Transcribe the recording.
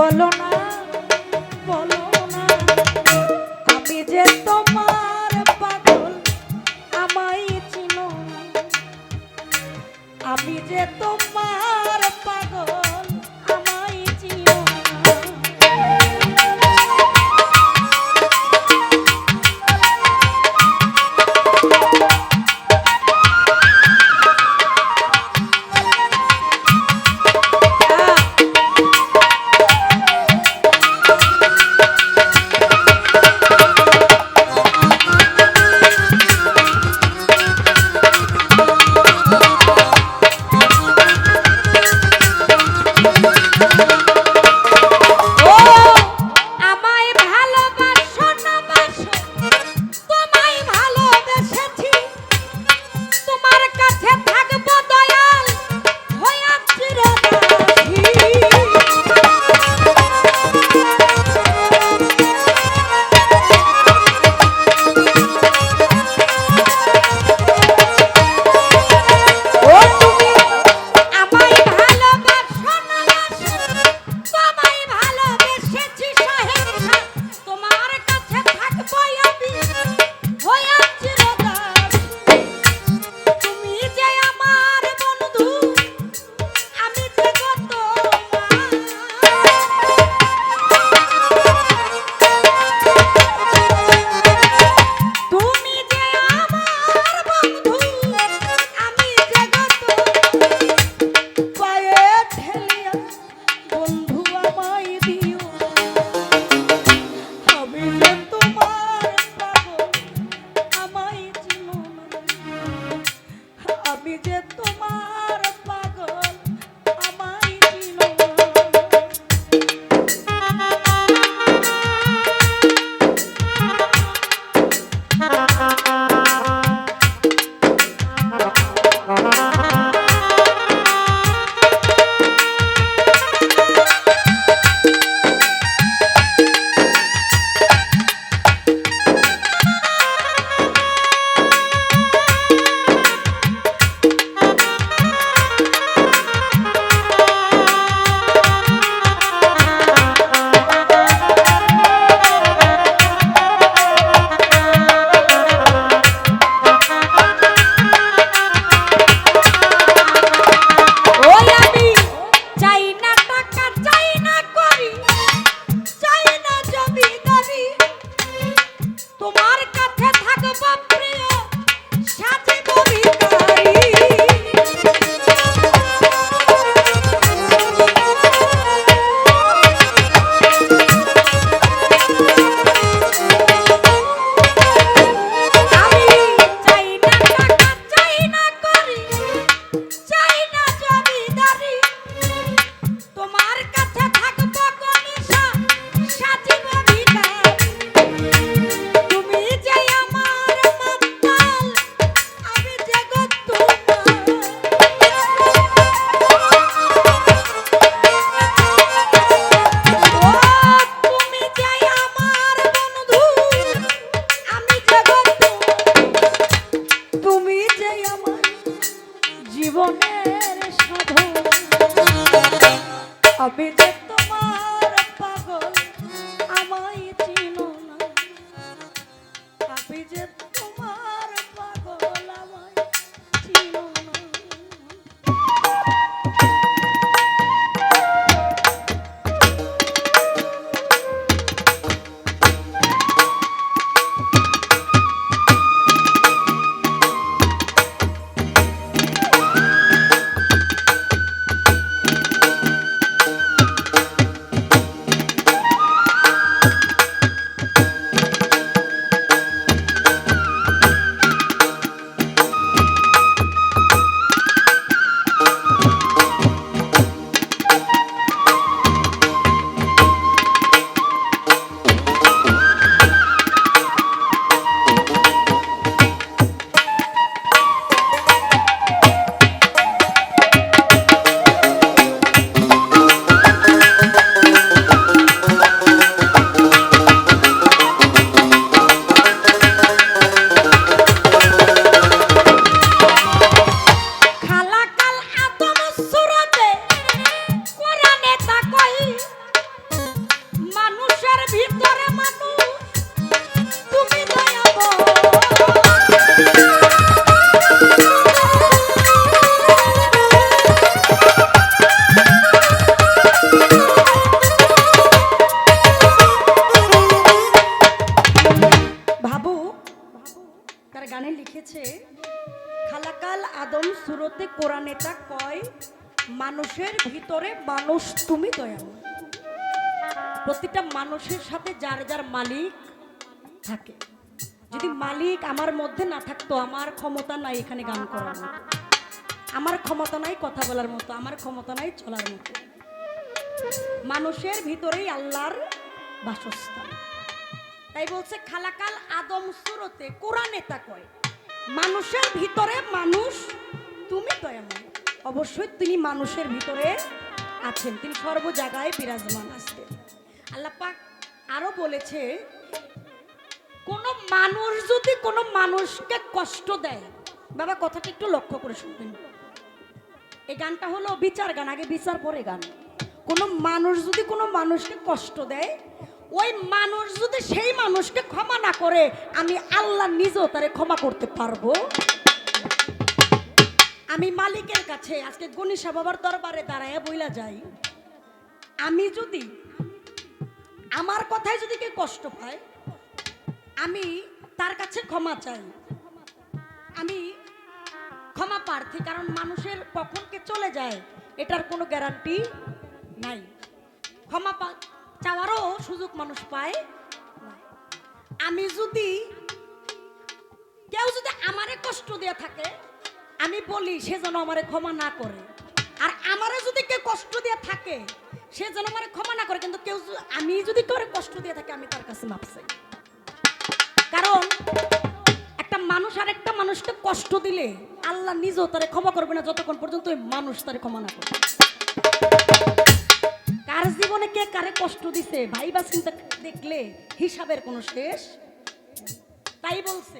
বলো না বলো না আমি যে তোমার পাগল আমায় চিনো আমি যে তোমার গানে লিখেছে, খালাকাল আদম সুরতে কোরআনেটা কয়, মানুষের ভিতরে মানুষ তুমি দয়াময় প্রতিটা মানুষের সাথে যার যার মালিক থাকে। যদি মালিক আমার মধ্যে না থাকতো, আমার ক্ষমতা নাই এখানে গান করার মতো। আমার ক্ষমতা নাই কথা বলার মতো, আমার ক্ষমতা নাই চলার মতো। মানুষের ভিতরেই আল্লাহর বাসস্থান। তাই বলছে, খালাকাল আদম সুরতে কোরআনে তা কয়। মানুষের ভিতরে মানুষ, তুমি দয়াময়। অবশ্যই তিনি মানুষের ভিতরে আছেন। তিনি সর্ব জায়গায় বিরাজমান আছেন। আল্লাহ আরও বলেছে, কোন মানুষ যদি কোনো মানুষকে কষ্ট দেয়, বাবা কথাটা একটু লক্ষ্য করে শুনবেন। এই গানটা হলো বিচার গান, আগে বিচার পরে গান। কোনো মানুষ যদি কোনো মানুষকে কষ্ট দেয় ওই মানুষ যদি সেই মানুষকে ক্ষমা না করে, আমি আল্লাহ নিজেও তারে ক্ষমা করতে পারব। আমি মালিকের কাছে, আজকে গণিসা বাবার দরবারে দাঁড়ায় বইলা যাই। আমি যদি, আমার কথায় যদি কেউ কষ্ট পায়, আমি তার কাছে ক্ষমা চাই। আমি ক্ষমা প্রার্থী, কারণ মানুষের কখন কে চলে যায়, এটার কোনো গ্যারান্টি নাই। ক্ষমা চাওয়ারও সুযোগ মানুষ পায় আমি যদি, কেউ যদি আমারে কষ্ট দিয়ে থাকে, আমি বলি সে যেন আমারে ক্ষমা না করে। আর আমারে যদি কেউ কষ্ট দিয়ে থাকে, সে যেন আমারে ক্ষমা না করে, কিন্তু কেউ আমি যদি কেউ কষ্ট দিয়ে থাকে, আমি তার কাছে মাপ চাই। কারণ, একটা মানুষ আর একটা মানুষকে কষ্ট দিলে আল্লাহ নিজেও তারে ক্ষমা করবে না, যতক্ষণ পর্যন্ত ওই মানুষ তারে ক্ষমা না করবে কার জীবনে কে কারে কষ্ট দিছে? ভাই বা চিন্তা দেখলে হিসাবের কোনো শেষ? তাই বলছে